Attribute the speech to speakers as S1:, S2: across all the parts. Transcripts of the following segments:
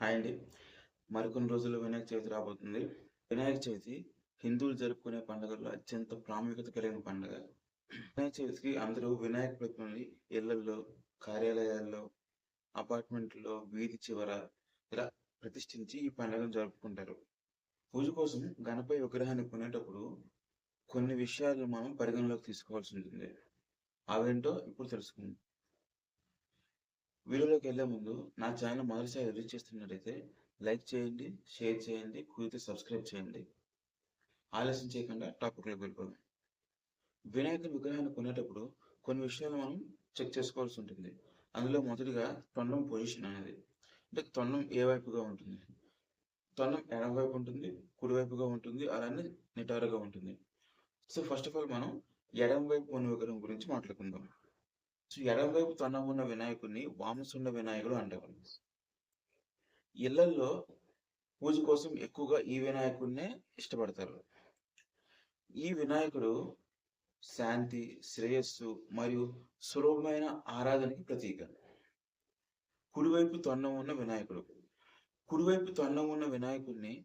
S1: Hi అండి. మరికొన్ని రోజుల్లో వినాయక చవితి రాబోతుంది. వినాయక చవితి హిందువులు జరుపుకునే పండుగల్లో అత్యంత ప్రాముఖ్యత కలిగిన పండుగ. వినాయక చవితికి అందరూ వినాయక ప్రతిమని ఇళ్ళలో కార్యాలయాల్లో అపార్ట్మెంట్లో వీధి చివర ఇలా ప్రతిష్ఠించి ఈ పండుగను జరుపుకుంటారు. పూజ కోసం గణపతి విగ్రహాన్ని కొనేటప్పుడు కొన్ని విషయాలు మనం పరిగణలోకి తీసుకోవాల్సి ఉంటుంది. అవేంటో ఇప్పుడు తెలుసుకుందాం. వీడియోలోకి వెళ్ళే ముందు నా ఛానల్ మొదటిసారి విజిట్ చేస్తున్నట్టయితే లైక్ చేయండి షేర్ చేయండి కుదిరితే సబ్స్క్రైబ్ చేయండి. ఆలస్యం చేయకుండా టాపిక్లోకి వెళ్ళిపోదాం. వినాయక విగ్రహాన్ని కొనేటప్పుడు కొన్ని విషయాలు మనం చెక్ చేసుకోవాల్సి ఉంటుంది. అందులో మొదటిగా తొండం పొజిషన్ అనేది అంటే తొండం ఏ వైపుగా ఉంటుంది? తొండం ఎడమ వైపు ఉంటుంది కుడివైపుగా ఉంటుంది అలానే నిటారుగా ఉంటుంది. సో ఫస్ట్ ఆఫ్ ఆల్ మనం ఎడమ వైపు ఉన్న విగ్రహం గురించి మాట్లాడుకుందాం. సో ఎడమ వైపు తొండం ఉన్న వినాయకుడిని వామసుండ వినాయకుడు అంటారు. ఇళ్ళల్లో పూజ కోసం ఎక్కువగా ఈ వినాయకుడినే ఇష్టపడతారు. ఈ వినాయకుడు శాంతి శ్రేయస్సు మరియు సులభమైన ఆరాధనకి ప్రతీక. కుడివైపు తొండం ఉన్న వినాయకుడు. కుడివైపు తొండం ఉన్న వినాయకుడిని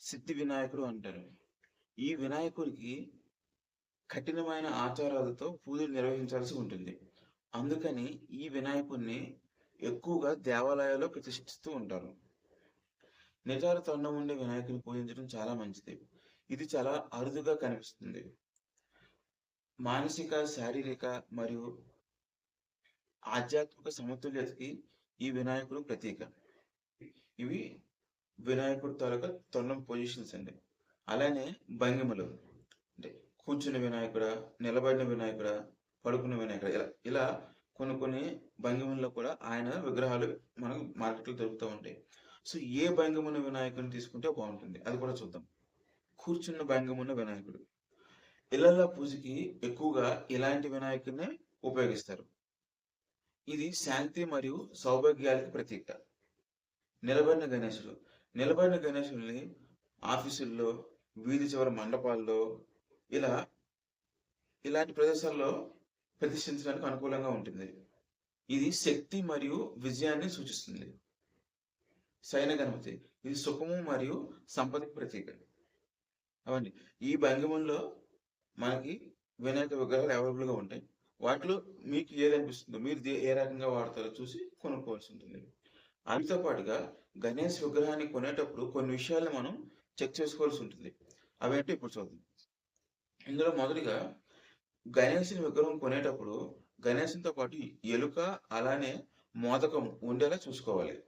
S1: సిద్ధి వినాయకుడు అంటారు. ఈ వినాయకుడికి కఠినమైన ఆచారాలతో పూజలు నిర్వహించాల్సి ఉంటుంది. అందుకని ఈ వినాయకుడిని ఎక్కువగా దేవాలయాల్లో ప్రతిష్ఠిస్తూ ఉంటారు. నిజాల తొండం ఉండే వినాయకుని పూజించడం చాలా మంచిది. ఇది చాలా అరుదుగా కనిపిస్తుంది. మానసిక శారీరక మరియు ఆధ్యాత్మిక సమతుల్యతకి ఈ వినాయకుడు ప్రతీక. ఇవి వినాయకుడు తాలూకా తొండం పొజిషన్స్ అండి. అలానే భంగిమలు. అంటే కూర్చున్న వినాయకుడా నిలబడిన వినాయకుడా పడుకున్న వినాయకుడు ఇలా ఇలా కొన్ని కొన్ని భంగిమల్లో కూడా ఆయన విగ్రహాలు మనకు మార్కెట్లో దొరుకుతూ ఉంటాయి. సో ఏ భంగిమున వినాయకుడిని తీసుకుంటే బాగుంటుంది? అది కూడా చూద్దాం. కూర్చున్న భంగిమున వినాయకుడు. ఇళ్ళ పూజకి ఎక్కువగా ఇలాంటి వినాయకుడిని ఉపయోగిస్తారు. ఇది శాంతి మరియు సౌభాగ్యాలకు ప్రతీక. నిలబడిన గణేశుడు. నిలబడిన గణేశుడిని ఆఫీసుల్లో వీధి చివరి మండపాల్లో ఇలా ఇలాంటి ప్రదేశాల్లో ప్రతిష్ఠించడానికి అనుకూలంగా ఉంటుంది. ఇది శక్తి మరియు విజయాన్ని సూచిస్తుంది. సైన గణపతి ఇది సుఖము మరియు సంపదకి ప్రతీక. అవండి ఈ భంగిమంలో మనకి వినాయక విగ్రహాలు అవైలబుల్గా ఉంటాయి. వాటిలో మీకు ఏది అనిపిస్తుందో మీరు ఏ రకంగా వాడతారో చూసి కొనుక్కోవాల్సి ఉంటుంది. అందుతో పాటుగా గణేష్ విగ్రహాన్ని కొనేటప్పుడు కొన్ని విషయాలను మనం చెక్ చేసుకోవాల్సి ఉంటుంది. అవేంటో ఇప్పుడు చూద్దాం. ఇందులో మొదటిగా గణేశుని విగ్రహం కొనేటప్పుడు గణేశునితో పాటు ఎలుక అలానే మోదకం ఉండేలా చూసుకోవాలి.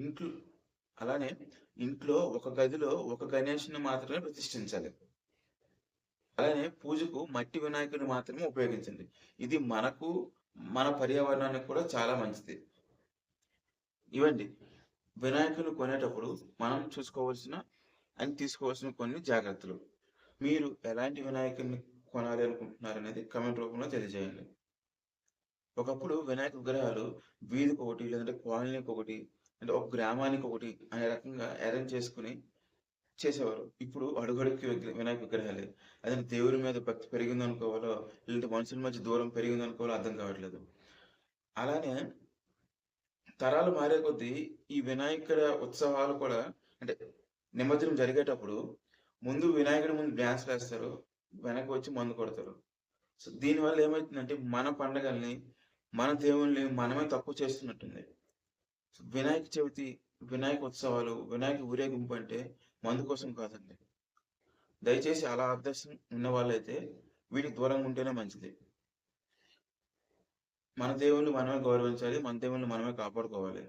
S1: ఇంట్లో అలానే ఇంట్లో ఒక గదిలో ఒక గణేశుని మాత్రమే ప్రతిష్ఠించాలి. అలానే పూజకు మట్టి వినాయకుడిని మాత్రమే ఉపయోగించండి. ఇది మనకు మన పర్యావరణానికి కూడా చాలా మంచిది. ఇవండి వినాయకుని కొనేటప్పుడు మనం చూసుకోవాల్సిన అని తీసుకోవాల్సిన కొన్ని జాగ్రత్తలు. మీరు ఎలాంటి వినాయకుడిని కొనాలి అనుకుంటున్నారు అనేది కమెంట్ రూపంలో తెలియజేయండి. ఒకప్పుడు వినాయక విగ్రహాలు వీధికి ఒకటి లేదంటే కాలనీకి ఒకటి అంటే ఒక గ్రామానికి ఒకటి అనే రకంగా అరేంజ్ చేసుకుని చేసేవారు. ఇప్పుడు అడుగడుక్కి వినాయక విగ్రహాలే. అదే దేవుడి మీద భక్తి పెరిగింది అనుకోవాలో లేదంటే మనుషుల మధ్య దూరం పెరిగింది అనుకోవాలో అర్థం కావట్లేదు. అలానే తరాలు మారే కొద్దీ ఈ వినాయకుడ ఉత్సవాలు కూడా అంటే నిమజ్జనం జరిగేటప్పుడు ముందు వినాయకుడి ముందు డ్యాన్స్ వేస్తారు వెనక్కి వచ్చి మందు కొడతారు. సో దీనివల్ల ఏమవుతుందంటే మన పండగల్ని మన దేవుణ్ణి మనమే తక్కువ చేస్తున్నట్టుంది. వినాయక చవితి వినాయక ఉత్సవాలు వినాయక ఊరేగింపు అంటే మందు కోసం కాదండి. దయచేసి అలా అభ్యాసం ఉన్న వాళ్ళైతే వీటికి దూరంగా ఉంటేనే మంచిది. మన దేవుళ్ళు మనమే గౌరవించాలి మన దేవుళ్ళు మనమే కాపాడుకోవాలి.